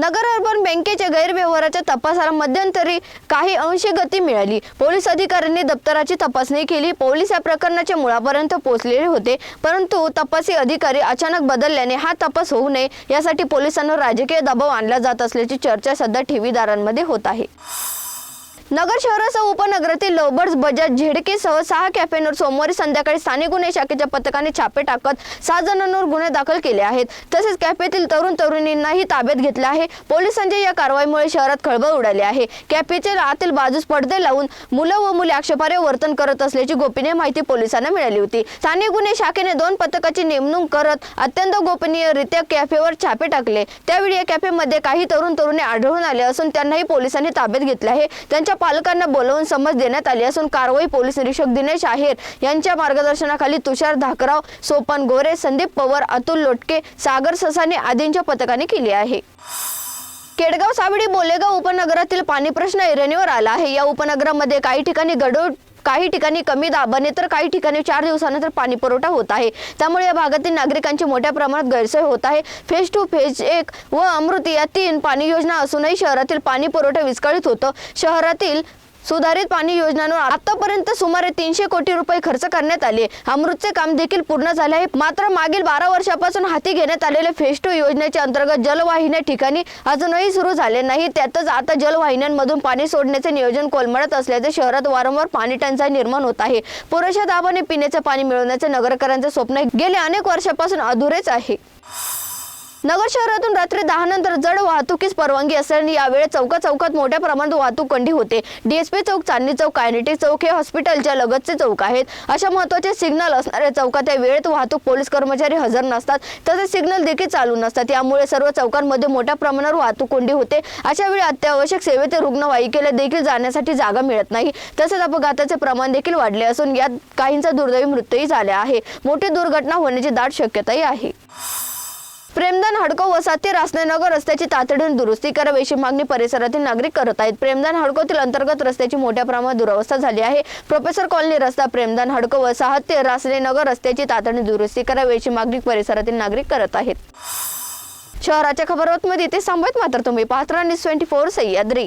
नगर urban बँकेच्या गैरव्यवहाराच्या तपासाला मध्यंतरी काही अंशी गती मिळाली. पोलीस अधिकाऱ्यांनी दप्तराची तपासणी केली. पोलीस या प्रकरणाच्या मुळापर्यंत पोहोचलेले होते. परंतु तपासी अधिकारी अचानक बदलल्याने हा तपास होऊ नये यासाठी पोलिसांवर राजकीय दबाव आणला जात असल्याची चर्चा सध्या ठेवीदारांमध्ये होत आहे. नगर शहरासह उपनगरातील लवबर्स बजाज झेडकेसह सहा कॅफेंवर सोमवारी संध्याकाळी स्थानिक गुन्हे शाखेच्या पथकाने छापे टाकत सहा जणांवर गुन्हे दाखल केले आहेत. तसेच कॅफेतील तरुण तरुणींनाही ताब्यात घेतले आहे. पोलिसांच्या या कारवाईमुळे शहरात खळबळ उडाली आहे. कॅफेच्या आतील बाजूस पडदे लावून मुलं व मुले आक्षेपार्ह वर्तन करत असल्याची गोपनीय माहिती पोलिसांना मिळाली होती. स्थानिक गुन्हे शाखेने दोन पथकाची नेमणूक करत अत्यंत गोपनीयरित्या कॅफेवर छापे टाकले. त्यावेळी या कॅफेमध्ये काही तरुण तरुणी आढळून आले असून त्यांनाही पोलिसांनी ताब्यात घेतले आहे. त्यांच्या पालकांना बोलवून समज देण्यात आली असून कारवाई पोलीस निरीक्षक दिनेश आहेर यांच्या मार्गदर्शनाखाली तुषार धाकराव सोपन गोरे संदीप पवार अतुल लोटके सागर ससाने आदींच्या पथकाने केली आहे. केडगाव सावडी बोलेगाव उपनगरातील पाणी प्रश्न ऐरणीवर आला आहे. या उपनगरामध्ये काही ठिकाणी गडोड काही ठिकाणी कमी दाबाने तर काही ठिकाणी चार दिवसानंतर पाणी पुरवठा होत आहे. त्यामुळे या भागातील नागरिकांची मोठ्या प्रमाणात गैरसोय होत आहे. फेज टू फेज एक व अमृती या तीन पाणी योजना असूनही शहरातील पाणी पुरवठा विस्कळीत होतं. शहरातील सुधारित पाणी योजनांवर आतापर्यंत सुमारे तीनशे कोटी रुपये खर्च करण्यात आले अमृतचे काम देखील पूर्ण झाले आहे. मात्र मागील बारा वर्षापासून हाती घेण्यात आलेले फेज टू योजनेच्या अंतर्गत जलवाहिन्या ठिकाणी अजूनही सुरू झाले नाही. त्यातच आता जलवाहिन्यांमधून पाणी सोडण्याचे नियोजन कोलमडत असल्याचे शहरात वारंवार पाणी टंचाई निर्माण होत आहे. पुरेशा दाबाने पिण्याचे पाणी मिळवण्याचे नगरकरांचे स्वप्न गेले अनेक वर्षापासून अधुरेच आहे. नगर शहरातून रात्री दहा नंतर जड वाहतुकीस परवानगी असल्याने यावेळी चौका चौकात मोठ्या प्रमाणात वाहतूक कोंडी होते. डीएसपी चौक चांदणी चौक कायनेटिक चौक हे हॉस्पिटलच्या लगतचे चौक आहेत अशा महत्त्वाचे सिग्नल असणाऱ्या चौकात या वेळेत वाहतूक पोलीस कर्मचारी हजर नसतात. तसेच सिग्नल देखील चालू नसतात. यामुळे सर्व चौकांमध्ये मोठ्या प्रमाणावर वाहतूक कोंडी होते. अशा वेळी अत्यावश्यक सेवेत रुग्णवाहिकेला देखील जाण्यासाठी जागा मिळत नाही. तसेच अपघाताचे प्रमाण देखील वाढले असून यात काहींचा दुर्दैवी मृत्यूही झाला आहे. मोठी दुर्घटना होण्याची दाट शक्यताही आहे. प्रेमदान हडको वसाहती रासनेनगर रस्त्याची तातडीने दुरुस्ती करावी अशी मागणी परिसरातील नागरिक करत आहेत. प्रेमदान हडकोतील अंतर्गत रस्त्याची मोठ्या प्रमाणात दुरवस्था झाली आहे. प्रोफेसर कॉलनी रस्ता प्रेमदान हडको वसाहत ते रासनेनगर रस्त्याची तातडीने दुरुस्ती करावी अशी मागणी परिसरातील नागरिक करत आहेत. शहराच्या खबरबातमध्ये ते सांगत मात्र तुम्ही पाहत राहा न्यूज ट्वेंटी फोर सह्याद्री.